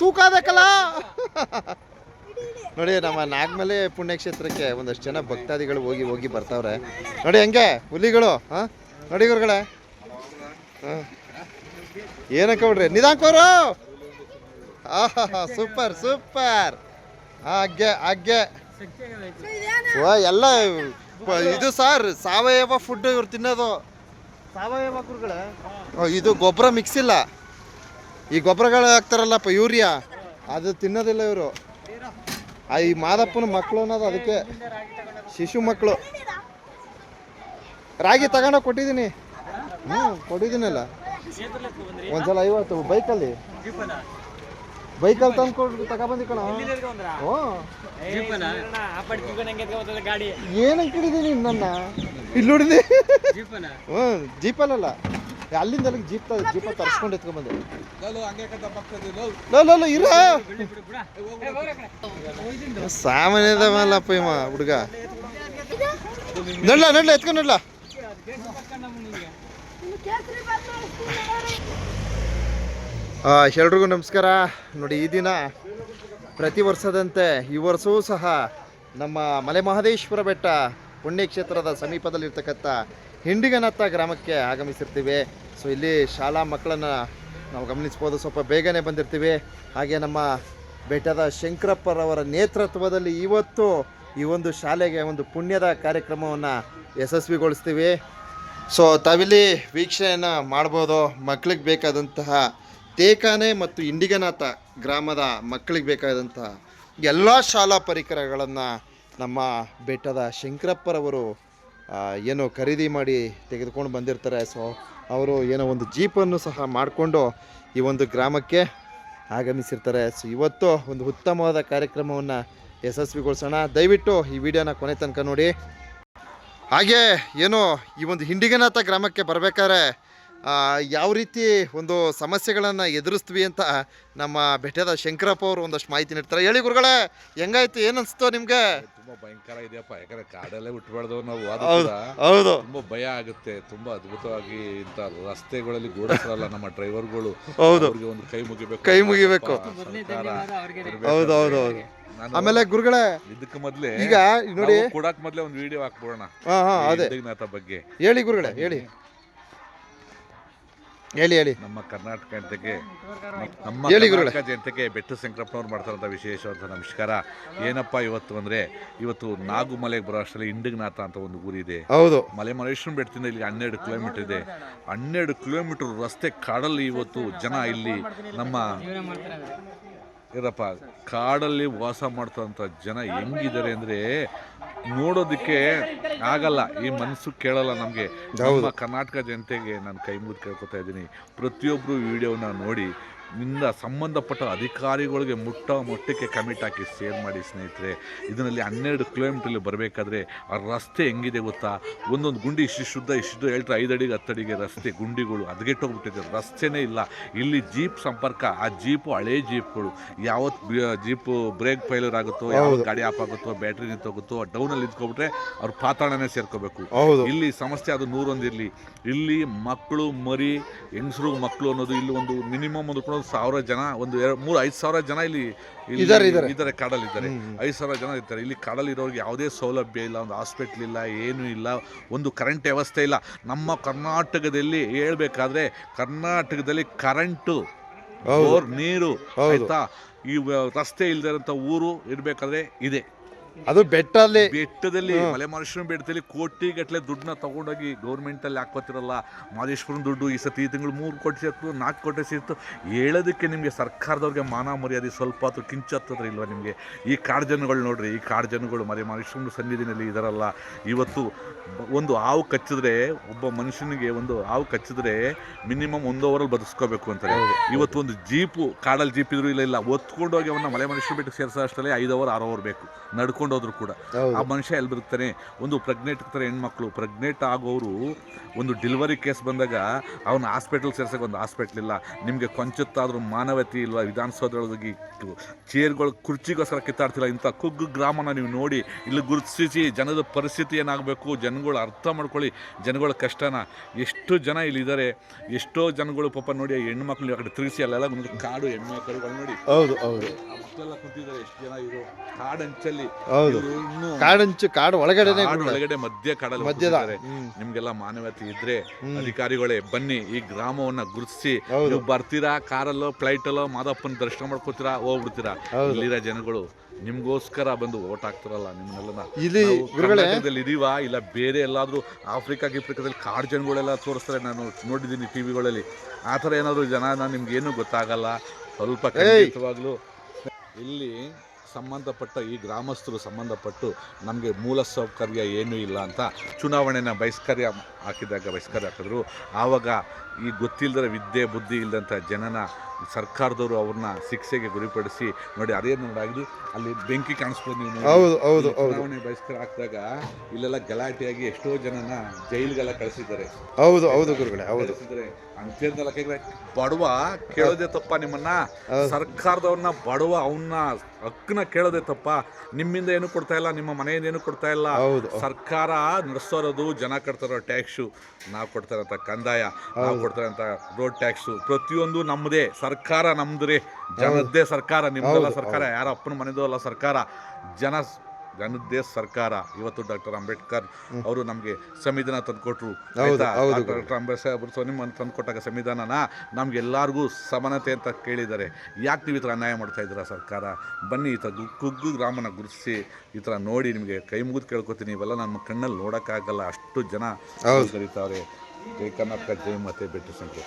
ತೂಕ ಅದಕ್ಕಲ್ಲ. ನೋಡಿ ನಮ್ಮ ನಾಗಮಲೆ ಪುಣ್ಯಕ್ಷೇತ್ರಕ್ಕೆ ಒಂದಷ್ಟು ಜನ ಭಕ್ತಾದಿಗಳು ಹೋಗಿ ಹೋಗಿ ಬರ್ತಾವ್ರೆ. ನೋಡಿ ಹೆಂಗೆ ಹುಲಿಗಳು ಹಾಂ? ನೋಡಿ ಗುರುಗಳೇ. ಹಾಂ. ಏನಕ್ಕ ಬಿಡ್ರಿ ನಿಧಾಂಕೋರು ಆಹಾ ಸೂಪರ್ ಸೂಪರ್. ಹಾಗೆ ಹಾಗೆ ಓ ಎಲ್ಲ ಇದು ಸರ್ ಸಾವಯವ ಫುಡ್ ಇವ್ರು ತಿನ್ನೋದು. ಸಾವಯವ ಕುರುಗಳೇ ಇದು ಗೊಬ್ಬರ ಮಿಕ್ಸ್ ಇಲ್ಲ. ಈ ಗೊಬ್ಬರಗಳು ಹಾಕ್ತಾರಲ್ಲಪ್ಪ, ಯೂರಿಯಾ. ಅದು ತಿನ್ನೋದಿಲ್ಲ ಇವರು. ಆ ಈ ಮಾದಪ್ಪನ ಮಕ್ಕಳು ಅನ್ನೋದು ಅದಕ್ಕೆ ಶಿಶು ಮಕ್ಕಳು ರಾಗಿ ತಗೊಂಡೋಗಿ ಕೊಟ್ಟಿದ್ದೀನಿ. ಹ್ಞೂ, ಕೊಟ್ಟಿದ್ದೀನಲ್ಲ. ಒಂದ್ಸಲ ಐವತ್ತು, ಬೈಕಲ್ಲಿ. ಬೈಕಲ್ಲಿ ತಂದು ಕೊಟ್ಟು ತಗೊಬಂದಿ ಕಣ. ಏನಂತ ಹಿಡಿದೀನಿ ನನ್ನ? ಇಲ್ಲಿ ಹ್ಞೂ ಜೀಪಲ್ಲ ಅಲ್ಲಿಂದ ಅಲ್ಲಿಗೆ ಜೀಪ್ ಜೀಪ ತರ್ಸ್ಕೊಂಡು ಎತ್ಕೊಂಡ್ಬಂದೆ ಲೋ ಲೋ ಲೋ ಇರ. ಇಮ್ಮ ಇವ ಹುಡುಗ. ನಡ್ಲ ನಡ್ಲ ಎತ್ಕೊಂಡು ನಡ್ಲ. ಎಲ್ರಿಗೂ ನಮಸ್ಕಾರ. ನೋಡಿ ಈ ದಿನ ಪ್ರತಿ ವರ್ಷದಂತೆ ಈ ವರ್ಷವೂ ಸಹ ನಮ್ಮ ಮಲೆ ಮಹದೇಶ್ವರ ಬೆಟ್ಟ ಪುಣ್ಯಕ್ಷೇತ್ರದ ಸಮೀಪದಲ್ಲಿರ್ತಕ್ಕಂಥ ಹಿಂಡಿಗನತ್ತ ಗ್ರಾಮಕ್ಕೆ ಆಗಮಿಸಿರ್ತೀವಿ. ಸೊ ಇಲ್ಲಿ ಶಾಲಾ ಮಕ್ಕಳನ್ನು ನಾವು ಗಮನಿಸ್ಬೋದು. ಸ್ವಲ್ಪ ಬೇಗನೆ ಬಂದಿರ್ತೀವಿ. ಹಾಗೆ ನಮ್ಮ ಬೆಟ್ಟದ ಶಂಕರಪ್ಪರವರ ನೇತೃತ್ವದಲ್ಲಿ ಇವತ್ತು ಈ ಒಂದು ಶಾಲೆಗೆ ಒಂದು ಪುಣ್ಯದ ಕಾರ್ಯಕ್ರಮವನ್ನು ಯಶಸ್ವಿಗೊಳಿಸ್ತೀವಿ. ಸೊ ತಾವಿಲ್ಲಿ ವೀಕ್ಷಣೆಯನ್ನು ಮಾಡ್ಬೋದು. ಮಕ್ಕಳಿಗೆ ಬೇಕಾದಂತಹ ತೇಕಾನೆ ಮತ್ತು ಇಂಡಿಗನಾಥ ಗ್ರಾಮದ ಮಕ್ಕಳಿಗೆ ಬೇಕಾದಂತಹ ಎಲ್ಲ ಶಾಲಾ ಪರಿಕರಗಳನ್ನು ನಮ್ಮ ಬೆಟ್ಟದ ಶಂಕರಪ್ಪರವರು ಏನು ಖರೀದಿ ಮಾಡಿ ತೆಗೆದುಕೊಂಡು ಬಂದಿರ್ತಾರೆ. ಸೊ ಅವರು ಏನೋ ಒಂದು ಜೀಪನ್ನು ಸಹ ಮಾಡಿಕೊಂಡು ಈ ಒಂದು ಗ್ರಾಮಕ್ಕೆ ಆಗಮಿಸಿರ್ತಾರೆ. ಸೊ ಇವತ್ತು ಒಂದು ಉತ್ತಮವಾದ ಕಾರ್ಯಕ್ರಮವನ್ನು ಯಶಸ್ವಿಗೊಳಿಸೋಣ. ದಯವಿಟ್ಟು ಈ ವಿಡಿಯೋನ ಕೊನೆ ತನಕ ನೋಡಿ. ಹಾಗೆ ಏನು ಈ ಒಂದು ಹಿಂಡಿಗನಾಥ ಗ್ರಾಮಕ್ಕೆ ಬರಬೇಕಾದ್ರೆ ಯಾವ ರೀತಿ ಒಂದು ಸಮಸ್ಯೆಗಳನ್ನು ಎದುರಿಸ್ತೀವಿ ಅಂತ ನಮ್ಮ ಬೆಟ್ಟದ ಶಂಕರಪ್ಪ ಅವರು ಒಂದಷ್ಟು ಮಾಹಿತಿ ನೀಡ್ತಾರೆ. ಹೇಳಿ ಗುರುಗಳೇ ಹೆಂಗಾಯ್ತು? ಏನು ಅನಿಸ್ತು ನಿಮಗೆ? ತುಂಬಾ ಭಯಂಕರ ಇದೆಯಪ್ಪ. ಯಾಕಂದ್ರೆ ಕಾಡಲ್ಲೇ ಬಿಟ್ಬಾರ್ದು ನಾವು ಹೌದು ತುಂಬಾ ಭಯ ಆಗುತ್ತೆ. ತುಂಬಾ ಅದ್ಭುತವಾಗಿ ಇಂಥ ರಸ್ತೆಗಳಲ್ಲಿ ಗೂಡಿಸ್ರಲ್ಲ ನಮ್ಮ ಡ್ರೈವರ್ಗಳು ಹೌದು. ಅವ್ರಿಗೆ ಒಂದು ಕೈ ಮುಗಿಬೇಕು ಕೈ ಮುಗಿಬೇಕು. ಹೌದು ಹೌದು ಹೌದು ಆಮೇಲೆ ಗುರುಗಳೇ ಇದಕ್ಕೆ ಮೊದ್ಲೇ ಈಗ ನೋಡಿ ಕೊಡಕ್ ಮೊದ್ಲೇ ಒಂದು ವಿಡಿಯೋ ಹಾಕ್ಬಿಡೋಣ. ಹಾ ಹಾ ಅದೇ. ಬಗ್ಗೆ. ಹೇಳಿ ಗುರುಗಳೇ ಹೇಳಿ. ಹೇಳಿ ಹೇಳಿ. ನಮ್ಮ ಕರ್ನಾಟಕ ಜನತೆಗೆ ನಮ್ಮ ಹೇಳಿ ಗುರುಗಳೇ. ಕರ್ನಾಟಕ ಜನತೆಗೆ ಬೆಟ್ಟ ಸಂಕ್ರಪ್ಪನವ್ರು ಮಾಡ್ತಾರಂಥ ವಿಶೇಷವಾದ ನಮಸ್ಕಾರ. ಏನಪ್ಪ ಇವತ್ತು ಅಂದರೆ ಇವತ್ತು ನಾಗುಮಲೆಗೆ ಬರೋ ಅಷ್ಟರಲ್ಲಿ ಇಂಡಗನಾಥ ಅಂತ ಒಂದು ಊರಿದೆ ಹೌದು. ಮಲೆ ಮಲೇಶ್ವರ ಬೆಟ್ಟದಿಂದ ಇಲ್ಲಿ ಹನ್ನೆರಡು ಕಿಲೋಮೀಟರ್ ಇದೆ. ಹನ್ನೆರಡು ಕಿಲೋಮೀಟರ್ ರಸ್ತೆ ಕಾಡಲ್ಲಿ ಇವತ್ತು ಜನ ಇಲ್ಲಿ ನಮ್ಮ ಇರಪ್ಪ ಕಾಡಲ್ಲಿ ವಾಸ ಮಾಡ್ತಂಥ ಜನ ಹೆಂಗಿದ್ದಾರೆ ಅಂದರೆ ನೋಡೋದಕ್ಕೆ ಆಗಲ್ಲ ಈ ಮನಸ್ಸು ಕೇಳಲ್ಲ ನಮಗೆ. ನಮ್ಮ ಕರ್ನಾಟಕ ಜನತೆಗೆ ನಾನು ಕೈ ಮುಗಿದು ಕೇಳ್ಕೊತಾ ಇದ್ದೀನಿ. ಪ್ರತಿಯೊಬ್ಬರು ವಿಡಿಯೋನ ನೋಡಿ ನಿಂದ ಸಂಬಂಧಪಟ್ಟ ಅಧಿಕಾರಿಗಳಿಗೆ ಮುಟ್ಟ ಮೊಟ್ಟಕ್ಕೆ ಕಮಿಟ್ ಹಾಕಿ ಶೇರ್ ಮಾಡಿ ಸ್ನೇಹಿತರೆ ಇದರಲ್ಲಿ ಹನ್ನೆರಡು ಕಿಲೋಮೀಟ್ರಲ್ಲಿ ಬರಬೇಕಾದ್ರೆ ಆ ರಸ್ತೆ ಹೆಂಗಿದೆ ಗೊತ್ತಾ? ಒಂದೊಂದು ಗುಂಡಿ ಇಷ್ಟು ಶುದ್ಧ ಇಷ್ಟು ಹೇಳ್ತಾರೆ ಐದಡಿಗೆ ಅಡಿಗೆ ಹತ್ತು ಅಡಿಗೆ ರಸ್ತೆ ಗುಂಡಿಗಳು ಅದಗೆಟ್ಟೋಗ್ಬಿಟ್ಟಿದೆ ರಸ್ತೆನೇ ಇಲ್ಲ. ಇಲ್ಲಿ ಜೀಪ್ ಸಂಪರ್ಕ ಆ ಜೀಪು ಹಳೇ ಜೀಪ್ಗಳು ಯಾವತ್ತು ಜೀಪು ಬ್ರೇಕ್ ಫೈಲರ್ ಆಗುತ್ತೋ ಯಾವತ್ತು ಗಾಡಿ ಆಫ್ ಆಗುತ್ತೋ ಬ್ಯಾಟ್ರಿ ನಿಂತೋಗುತ್ತೋ ಡೌನಲ್ಲಿ ನಿಂತ್ಕೊಬಿಟ್ರೆ ಅವ್ರ ಪಾತಾಳನೇ ಸೇರ್ಕೋಬೇಕು. ಇಲ್ಲಿ ಸಮಸ್ಯೆ ಅದು ನೂರೊಂದಿರಲಿ. ಇಲ್ಲಿ ಮಕ್ಕಳು ಮರಿ ಹೆಂಗಸರು ಮಕ್ಕಳು ಅನ್ನೋದು ಇಲ್ಲಿ ಒಂದು ಮಿನಿಮಮ್ ಒಂದು ಸಾವಿರ ಜನ ಒಂದು ಎರಡು ಮೂರು ಐದು ಸಾವಿರ ಜನ ಇಲ್ಲಿ. ಇದ್ದಾರೆ ಕಾಡಲ್ಲಿ ಇದ್ದಾರೆ ಹ್ಮ್. ಐದು ಸಾವಿರ ಜನ ಇರ್ತಾರೆ ಇಲ್ಲಿ ಕಾಡಲ್ಲಿ ಇರೋರಿಗೆ ಯಾವುದೇ ಸೌಲಭ್ಯ ಇಲ್ಲ ಒಂದು ಹಾಸ್ಪಿಟ್ಲ್ ಇಲ್ಲ ಏನೂ ಇಲ್ಲ ಒಂದು ಕರೆಂಟ್ ವ್ಯವಸ್ಥೆ ಇಲ್ಲ ನಮ್ಮ ಕರ್ನಾಟಕದಲ್ಲಿ ಹೇಳಬೇಕಾದ್ರೆ ಕರ್ನಾಟಕದಲ್ಲಿ ಕರೆಂಟು ನೀರು. ಆಯ್ತಾ ಈ ರಸ್ತೆ ಇಲ್ದಿರೋಂಥ ಊರು ಇರಬೇಕಾದ್ರೆ ಇದೆ ಅದು ಬೆಟ್ಟದಲ್ಲಿ. ಬೆಟ್ಟದಲ್ಲಿ ಮಲೆ ಮಹೇಶ್ವರನ ಬೆಟ್ಟದಲ್ಲಿ ಕೋಟಿ ಗಟ್ಟಲೆ ದುಡ್ಡನ್ನ ತಗೊಂಡೋಗಿ ಗೌರ್ಮೆಂಟ್ ಅಲ್ಲಿ ಹಾಕೋತಿರಲ್ಲ ಮಹೇಶ್ವರನ ದುಡ್ಡು ಈ ಸತಿ ಈ ತಿಂಗಳು ಮೂರು ಕೋಟಿ ಸೇರ್ತು ನಾಲ್ಕು ಕೋಟಿ ಸೇರ್ತು. ಹೇಳೋದಕ್ಕೆ ನಿಮಗೆ ಸರ್ಕಾರದವ್ರಿಗೆ ಮಾನ ಮರ್ಯಾದೆ ಸ್ವಲ್ಪ ಅದು ಕಿಂಚತ್ತದ್ರ ಇಲ್ವಾ ನಿಮಗೆ? ಈ ಕಾಡು ಜನಗಳು ನೋಡ್ರಿ ಈ ಕಾಡು ಜನಗಳು ಮಲೆ ಮಹೇಶ್ವರನ ಸನ್ನಿಧಿನಲ್ಲಿ ಇದಾರಲ್ಲ. ಇವತ್ತು ಒಂದು ಹಾವು ಕಚ್ಚಿದ್ರೆ ಒಬ್ಬ ಮನುಷ್ಯನಿಗೆ ಒಂದು ಹಾವು ಕಚ್ಚಿದ್ರೆ ಮಿನಿಮಮ್ ಒಂದು ಅವರಲ್ಲಿ ಬದುಕಿಸ್ಕೋಬೇಕು ಅಂತಾರೆ ಇವತ್ತು ಒಂದು ಜೀಪು ಕಾಡಲ್ಲಿ ಜೀಪ್ ಇದ್ರು ಇಲ್ಲ ಇಲ್ಲ ಒತ್ಕೊಂಡೋಗಿ ಅವನ್ನ ಮಲೆ ಮನುಷ್ಯ ಬೆಟ್ಟಕ್ಕೆ ಸೇರಿಸೋ ಅಷ್ಟರಲ್ಲಿ ಐದು ಅವರ್ ಆರು ಅವರ್ ಬೇಕು. ನಡ್ಕೊಂಡು ಕರ್ಕೊಂಡೋದ್ರು ಕೂಡ. ಆ ಮನುಷ್ಯ ಎಲ್ಲಿ ಬದುಕ್ತಾನೆ? ಒಂದು ಪ್ರೆಗ್ನೆಂಟ್ ಇರ್ತಾರೆ ಹೆಣ್ಮಕ್ಳು. ಪ್ರೆಗ್ನೆಂಟ್ ಆಗೋರು ಒಂದು ಡೆಲಿವರಿ ಕೇಸ್ ಬಂದಾಗ ಅವನ ಹಾಸ್ಪಿಟಲ್ ಸೇರ್ಸೋಕೆ ಒಂದು ಹಾಸ್ಪಿಟ್ಲ್ ಇಲ್ಲ. ನಿಮಗೆ ಕೊಂಚತ್ತಾದರೂ ಮಾನವತೆ ಇಲ್ವಾ ವಿಧಾನಸೌಧದೊಳಗೆ ಚೇರ್ಗಳು ಕುರ್ಚಿಗೋಸ್ಕರ ಕಿತ್ತಾಡ್ತಿಲ್ಲ. ಇಂಥ ಕುಗ್ಗು ಗ್ರಾಮನ ನೀವು ನೋಡಿ ಇಲ್ಲಿ ಗುರುತಿಸಿ ಜನದ ಪರಿಸ್ಥಿತಿ ಏನಾಗಬೇಕು? ಜನಗಳು ಅರ್ಥ ಮಾಡ್ಕೊಳ್ಳಿ. ಜನಗಳ ಕಷ್ಟನ. ಎಷ್ಟು ಜನ ಇಲ್ಲಿದ್ದಾರೆ ಎಷ್ಟೋ ಜನಗಳು ಪಾಪ ನೋಡಿ ಹೆಣ್ಮಕ್ಳು ಆ ಕಡೆ ತಿರುಗಿಸಿ ಅಲ್ಲೆಲ್ಲ ಒಂದು ಕಾಡು ಹೆಣ್ಮಕ್ಳುಗಳು ನೋಡಿ. ಹೌದು ಹೌದು. ಕುಂತಿದ್ದಾರೆ ಎಷ್ಟು ಜನ ಕಾಡಂಚಲ್ಲಿ. ಹೌದು. ಇವ್ರು ಇನ್ನೂ ಕಾಡಂಚು ಕಾಡು ಒಳಗಡೆನೆ ಕಾಡು ಒಳಗಡೆ ಮಧ್ಯ ಕಾಡಲ್ಲಿ ಮಧ್ಯದ. ಕೂತಿದ್ದಾರೆ. ನಿಮ್ಗೆಲ್ಲ ಮಾನವತೆ ಇದ್ರೆ ಅಧಿಕಾರಿಗಳೇ ಬನ್ನಿ ಈ ಗ್ರಾಮವನ್ನ ಗುರುತಿಸಿ. ನೀವು ಬರ್ತೀರಾ ಕಾರಲ್ಲೋ ಫ್ಲೈಟಲ್ಲೋ ಮಾದಪ್ಪನ ದರ್ಶನ ಮಾಡ್ಕೋತೀರಾ ಹೋಗ್ಬಿಡ್ತೀರಾ? ಇಲ್ಲಿರ ಜನಗಳು ನಿಮ್ಗೋಸ್ಕರ ಬಂದು ಓಟ್ ಹಾಕ್ತಾರಲ್ಲ ನಿಮ್ಮನ್ನೆಲ್ಲ ಇಲ್ಲಿ ಕರ್ನಾಟಕದಲ್ಲಿ ಇದೀವಾ? ಇಲ್ಲ ಬೇರೆ ಎಲ್ಲಾದ್ರೂ ಆಫ್ರಿಕಾ ಗಿಫ್ರಿಕಾದಲ್ಲಿ ಕಾಡು ಜನಗಳೆಲ್ಲ ತೋರಿಸ್ತಾರೆ ನಾನು ನೋಡಿದ್ದೀನಿ ಟಿವಿಗಳಲ್ಲಿ. ಆ ಥರ ಏನಾದರೂ ಜನ ನಿಮ್ಗೆ ಏನೂ ಗೊತ್ತಾಗಲ್ಲ? ಸ್ವಲ್ಪ ಖಂಡಿತವಾಗ್ಲೂ ಇಲ್ಲಿ ಸಂಬಂಧಪಟ್ಟ ಈ ಗ್ರಾಮಸ್ಥರು ಸಂಬಂಧಪಟ್ಟು ನಮಗೆ ಮೂಲ ಸೌಕರ್ಯ ಏನೂ ಇಲ್ಲ ಅಂತ ಚುನಾವಣೆನ ಬಹಿಷ್ಕಾರ್ಯ ಹಾಕಿದಾಗ ಬಹಿಷ್ಕಾರ ಹಾಕಿದ್ರು. ಆವಾಗ ಈ ಗೊತ್ತಿಲ್ಲದ ವಿದ್ಯೆ ಬುದ್ಧಿ ಇಲ್ಲದಂಥ ಜನನ ಸರ್ಕಾರದವರು ಅವ್ರನ್ನ ಶಿಕ್ಷೆಗೆ ಗುರಿಪಡಿಸಿ ನೋಡಿ ಅದೇ ನೋಡಾಗಿದ್ದು ಅಲ್ಲಿ ಬೆಂಕಿ ಕಾಣಿಸ್ಬೋದು ನೀವು ಹೌದು ಹೌದು ಚುನಾವಣೆ ಬಹಿಷ್ಕಾರ ಹಾಕಿದಾಗ ಇಲ್ಲೆಲ್ಲ ಗಲಾಟೆಯಾಗಿ ಎಷ್ಟೋ ಜನನ ಜೈಲ್ಗೆಲ್ಲ ಕಳಿಸಿದ್ದಾರೆ. ಹೌದು ಹೌದು ಗುರುಗಳೇ ಹೌದು. ಕೇಳಿದ್ರೆ ಬಡವ ಕೇಳೋದೇ ತಪ್ಪ ನಿಮ್ಮನ್ನ. ಸರ್ಕಾರದವ್ರನ್ನ ಬಡವ ಅವನ್ನ ಹಕ್ಕನ್ನ ಕೇಳೋದೆ ತಪ್ಪ? ನಿಮ್ಮಿಂದ ಏನು ಕೊಡ್ತಾ ಇಲ್ಲ ನಿಮ್ಮ ಮನೆಯಿಂದ ಏನು ಕೊಡ್ತಾ ಇಲ್ಲ? ಸರ್ಕಾರ ನಡೆಸೋರೋದು ಜನ ಕಟ್ತಾರೋ ಟ್ಯಾಕ್ಸು. ನಾವು ಕೊಡ್ತಾರಂತ ಕಂದಾಯ ನಾವು ಕೊಡ್ತಾರಂತ ರೋಡ್ ಟ್ಯಾಕ್ಸು. ಪ್ರತಿಯೊಂದು ನಮ್ಮದೇ ಸರ್ಕಾರ ನಮ್ದ್ರಿ ಜನದ್ದೇ ಸರ್ಕಾರ ನಿಮ್ದಲ್ಲ ಸರ್ಕಾರ ಯಾರ ಅಪ್ಪನ ಮನೆಯದೋ ಅಲ್ಲ ಸರ್ಕಾರ. ಜನ ಜನದ್ದೇ ಸರ್ಕಾರ. ಇವತ್ತು ಡಾಕ್ಟರ್ ಅಂಬೇಡ್ಕರ್ ಅವರು ನಮಗೆ ಸಂವಿಧಾನ ತಂದುಕೊಟ್ರು ಡಾಕ್ಟರ್ ಅಂಬೇಡ್ಕರ್ ತಂದು ತಂದುಕೊಟ್ಟಾಗ ಸಂವಿಧಾನನ ನಮ್ಗೆ ಎಲ್ಲರಿಗೂ ಸಮಾನತೆ ಅಂತ ಕೇಳಿದ್ದಾರೆ. ಯಾಕೆ ನೀವು ಈ ಥರ ಅನ್ಯಾಯ ಮಾಡ್ತಾ ಇದ್ದೀರಾ ಸರ್ಕಾರ? ಬನ್ನಿ ಈ ಥರ ಕುಗ್ಗು ಗ್ರಾಮನ ಗುರುತಿಸಿ ಈ ಥರ ನೋಡಿ ನಿಮಗೆ ಕೈ ಮುಗಿದು ಕೇಳ್ಕೊತೀನಿ. ಇವೆಲ್ಲ ನಮ್ಮ ಕಣ್ಣಲ್ಲಿ ನೋಡೋಕ್ಕಾಗಲ್ಲ. ಅಷ್ಟು ಜನ. ಕರೀತಾವ್ರೆ ಜೈ ಕರ್ನಾಟಕ ಜೈ ಮತ್ತೆ ಬೆಟ್ಟ ಸಂಖ್ಯೆ